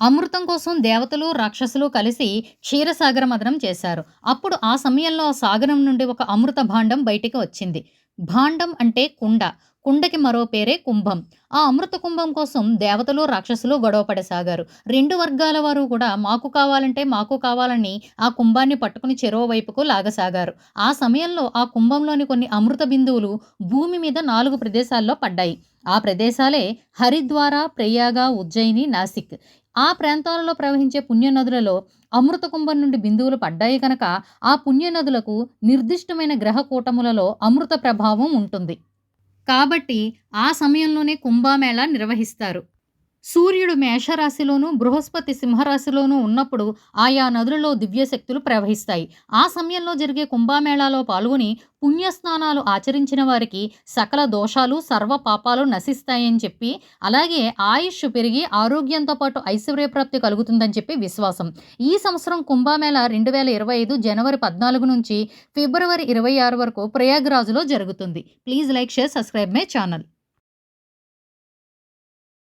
అమృతం కోసం దేవతలు రాక్షసులు కలిసి క్షీరసాగర మదనం చేశారు. అప్పుడు ఆ సమయంలో సాగరం నుండి ఒక అమృత భాండం బయటికి వచ్చింది. భాండం అంటే కుండ. కుండకి మరో పేరే కుంభం. ఆ అమృత కుంభం కోసం దేవతలు రాక్షసులు గొడవపడసాగారు రెండు వర్గాల వారు కూడా మాకు కావాలంటే మాకు కావాలని ఆ కుంభాన్ని పట్టుకుని చెరో వైపుకు లాగసాగారు. ఆ సమయంలో ఆ కుంభంలోని కొన్ని అమృత బిందువులు భూమి మీద నాలుగు ప్రదేశాల్లో పడ్డాయి. ఆ ప్రదేశాలే హరిద్వార ప్రయాగ ఉజ్జయిని నాసిక్. ఆ ప్రాంతాలలో ప్రవహించే పుణ్యనదులలో అమృత కుంభం నుండి బిందువులు పడ్డాయి కనుక ఆ పుణ్యనదులకు నిర్దిష్టమైన గ్రహ కూటములలో అమృత ప్రభావం ఉంటుంది. కాబట్టి ఆ సమయంలోనే కుంభమేళా నిర్వహిస్తారు. సూర్యుడు మేషరాశిలోనూ బృహస్పతి సింహరాశిలోనూ ఉన్నప్పుడు ఆయా నదులలో దివ్యశక్తులు ప్రవహిస్తాయి. ఆ సమయంలో జరిగే కుంభమేళాలో పాల్గొని పుణ్యస్నానాలు ఆచరించిన వారికి సకల దోషాలు సర్వ పాపాలు నశిస్తాయని చెప్పి అలాగే ఆయుష్ పెరిగి ఆరోగ్యంతో పాటు ఐశ్వర్యప్రాప్తి కలుగుతుందని చెప్పి విశ్వాసం. ఈ సంవత్సరం కుంభమేళ రెండు వేల ఇరవై ఐదు జనవరి పద్నాలుగు నుంచి ఫిబ్రవరి ఇరవై ఆరు వరకు ప్రయాగ్రాజ్లో జరుగుతుంది. Please like share subscribe my channel.